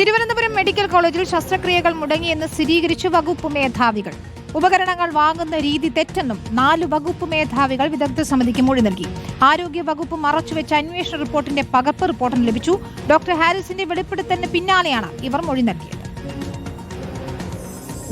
Thiruvananthapuram medical കോളേജിൽ ശസ്ത്രക്രിയകൾ മുടങ്ങിയെന്ന് സ്ഥിരീകരിച്ചു വകുപ്പ് മേധാവികൾ. ഉപകരണങ്ങൾ വാങ്ങുന്ന രീതി തെറ്റെന്നും നാല് വകുപ്പ് മേധാവികൾ വിദഗ്ധ സമിതിക്ക് മൊഴി നൽകി. ആരോഗ്യ വകുപ്പ് മറച്ചുവെച്ച അന്വേഷണ റിപ്പോർട്ടിന്റെ പകർപ്പ് റിപ്പോർട്ടിന് ലഭിച്ചു. ഡോക്ടർ ഹാരിസിന്റെ വെളിപ്പെടുത്തലിന് പിന്നാലെയാണ് ഇവർ മൊഴി നൽകിയത്.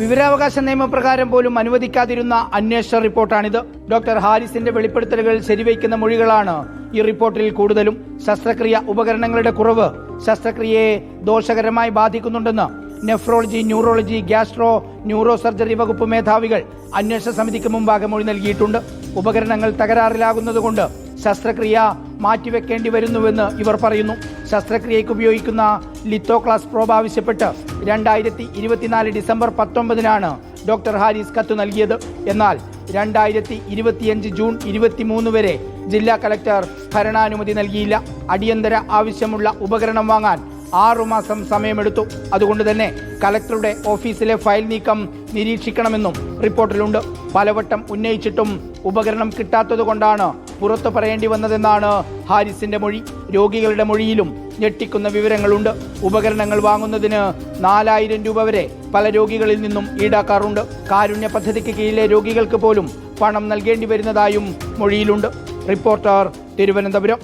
വിവരാവകാശ നിയമപ്രകാരം പോലും അനുവദിക്കാതിരുന്ന അന്വേഷണ റിപ്പോർട്ടാണിത്. ഡോക്ടർ ഹാരിസിന്റെ വെളിപ്പെടുത്തലുകൾ ശരിവയ്ക്കുന്ന മൊഴികളാണ് ഈ റിപ്പോർട്ടിൽ കൂടുതലും. ശസ്ത്രക്രിയ ഉപകരണങ്ങളുടെ കുറവ് ശസ്ത്രക്രിയയെ ദോഷകരമായി ബാധിക്കുന്നുണ്ടെന്ന് nephrology neurology gastro neuro surgery വകുപ്പ് മേധാവികൾ അന്വേഷണ സമിതിക്ക് മുമ്പാകെ മൊഴി നൽകിയിട്ടുണ്ട്. ഉപകരണങ്ങൾ തകരാറിലാകുന്നതുകൊണ്ട് ശസ്ത്രക്രിയ മാറ്റിവെക്കേണ്ടി വരുന്നുവെന്ന് ഇവർ പറയുന്നു. ശസ്ത്രക്രിയയ്ക്ക് ഉപയോഗിക്കുന്ന ലിത്തോ ക്ലാസ് പ്രോബ് ആവശ്യപ്പെട്ട് രണ്ടായിരത്തി ഇരുപത്തിനാല് ഡിസംബർ പത്തൊമ്പതിനാണ് ഡോക്ടർ ഹാരിസ് കത്ത് നൽകിയത്. എന്നാൽ രണ്ടായിരത്തി ഇരുപത്തിയഞ്ച് ജൂൺ ഇരുപത്തിമൂന്ന് വരെ ജില്ലാ കലക്ടർ ഭരണാനുമതി നൽകിയില്ല. അടിയന്തര ആവശ്യമുള്ള ഉപകരണം വാങ്ങാൻ ആറുമാസം സമയമെടുത്തു. അതുകൊണ്ട് തന്നെ കലക്ടറുടെ ഓഫീസിലെ ഫയൽ നീക്കം നിരീക്ഷിക്കണമെന്നും റിപ്പോർട്ടിലുണ്ട്. പലവട്ടം ഉന്നയിച്ചിട്ടും ഉപകരണം കിട്ടാത്തതുകൊണ്ടാണ് പുറത്തു പറയേണ്ടി വന്നതെന്നാണ് ഹാരിസിന്റെ മൊഴി. രോഗികളുടെ മൊഴിയിലും ഞെട്ടിക്കുന്ന വിവരങ്ങളുണ്ട്. ഉപകരണങ്ങൾ വാങ്ങുന്നതിന് നാലായിരം രൂപ വരെ പല രോഗികളിൽ നിന്നും ഈടാക്കാറുണ്ട്. കാരുണ്യ പദ്ധതിക്ക് കീഴിലെ രോഗികൾക്ക് പോലും പണം നൽകേണ്ടി വരുന്നതായും മൊഴിയിലുണ്ട്. റിപ്പോർട്ടർ തിരുവനന്തപുരം.